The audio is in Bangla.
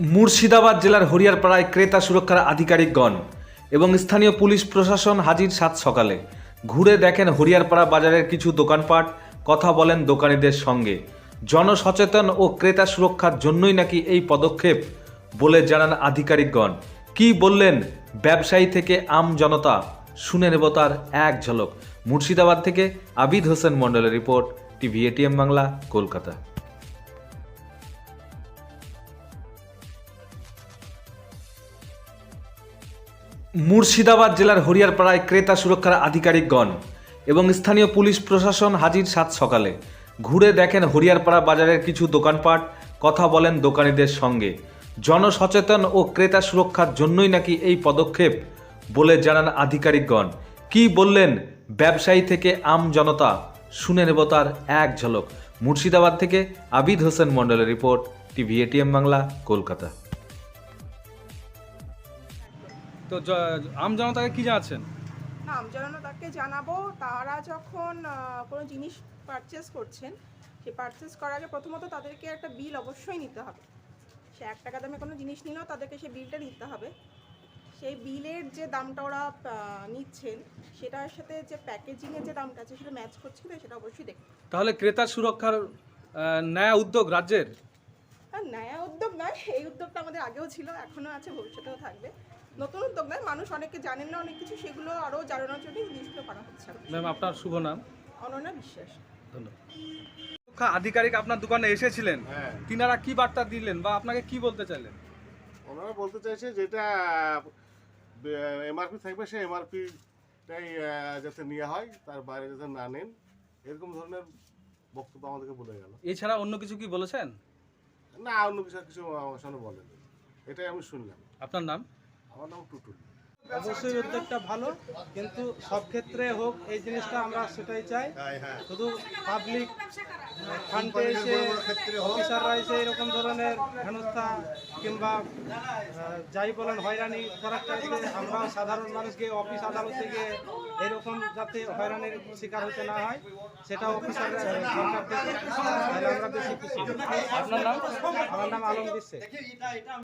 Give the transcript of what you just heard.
মুর্শিদাবাদ জেলার হরিয়ারপাড়ায় ক্রেতা সুরক্ষার আধিকারিকগণ এবং স্থানীয় পুলিশ প্রশাসন হাজির সাত সকালে। ঘুরে দেখেন হরিয়ারপাড়া বাজারের কিছু দোকানপাট, কথা বলেন দোকানীদের সঙ্গে। জনসচেতন ও ক্রেতা সুরক্ষার জন্যই নাকি এই পদক্ষেপ বলে জানান আধিকারিকগণ। কি বললেন ব্যবসায়ী থেকে আম জনতা? শুনে নেব তার এক ঝলক। মুর্শিদাবাদ থেকে আবিদ হোসেন মণ্ডলের report, TV ATN Bangla, Kolkata. Murshidabad জেলার হরিয়ারপাড়ায় ক্রেতা সুরক্ষার আধিকারিকগণ এবং স্থানীয় পুলিশ প্রশাসন হাজির সাত সকালে। ঘুরে দেখেন হরিয়ারপাড়া বাজারের কিছু দোকানপাট, কথা বলেন দোকানীদের সঙ্গে। জনসচেতন ও ক্রেতা সুরক্ষার জন্যই নাকি এই পদক্ষেপ বলে জানান আধিকারিকগণ। কি বললেন ব্যবসায়ী থেকে আম জনতা? শুনে নেব তার এক ঝলক। মুর্শিদাবাদ থেকে আবিদ হোসেন মণ্ডলের report, TV ATN Bangla, Kolkata. তো জ- আম জনতাকে কি জানাচ্ছেন? তাকে জানাব। তারা যখন কোনো জিনিস পারচেস করছেন সে পারচেস করার আগে প্রথমত তাদেরকে একটা বিল অবশ্যই নিতে হবে। সে এক টাকা দামে কোনো জিনিস নিলেও তাদেরকে সেই বিলটা নিতে হবে। সেই বিলের যে দামটা ওরা নিচ্ছেন সেটার সাথে যে প্যাকেজিংয়ের যে দামটা আছে সেটা ম্যাচ করছে কিনা সেটা অবশ্যই দেখতে হবে। তাহলে ক্রেতা সুরক্ষার ন্যায় উদ্যোগ রাজ্যের? আর নয়া উদ্যোগ নয় এই উদ্যোগটা আমাদের আগেও ছিল এখনও আছে ভবিষ্যতেও থাকবে। নতুন উদ্যোগ নয় মানুষ অনেকে জানেন না অনেক কিছু সেগুলো আরও জানানোর জন্য এই জিনিসগুলো করা হচ্ছে। ম্যাম আপনার শুভ নাম? অনন্যা বিশ্বাস। ধন্যবাদ। আধিকারিক আপনার দোকানে এসেছিলেন। হ্যাঁ। তিনারা কি বার্তা দিলেন বা আপনাকে কি বলতে চাইলেন? ওনারা বলতে চাইছে যেটা এমআরপি থাকবে সেই এমআরপিটাই যাতে নেওয়া হয় তার বাইরে যাতে না নেন এরকম ধরনের বক্তব্য আমাদেরকে বলে গেল। এছাড়া অন্য কিছু কি বলেছেন? না অন্য কিছু কিছু আমার সামনে বলেন। এটাই আমি শুনলাম। আপনার নাম? আমার নাম টুটুল। অবশ্যই উদ্যোগটা ভালো কিন্তু সব ক্ষেত্রে হোক এই জিনিসটা আমরা সেটাই চাই। শুধু পাবলিক ফান্ডে এসে অফিসাররা এসে এরকম ধরনের হেনস্থা কিংবা যাই বলেন হয়রানি করার চাইতে আমরা সাধারণ মানুষকে অফিস আদালতে গিয়ে এরকম যাতে হয়রানির শিকার হতে না হয় সেটা অফিসাররা সরকার থেকে আমরা বেশি খুশি। আপনার নাম? আমার নাম আলম বিশ্বাস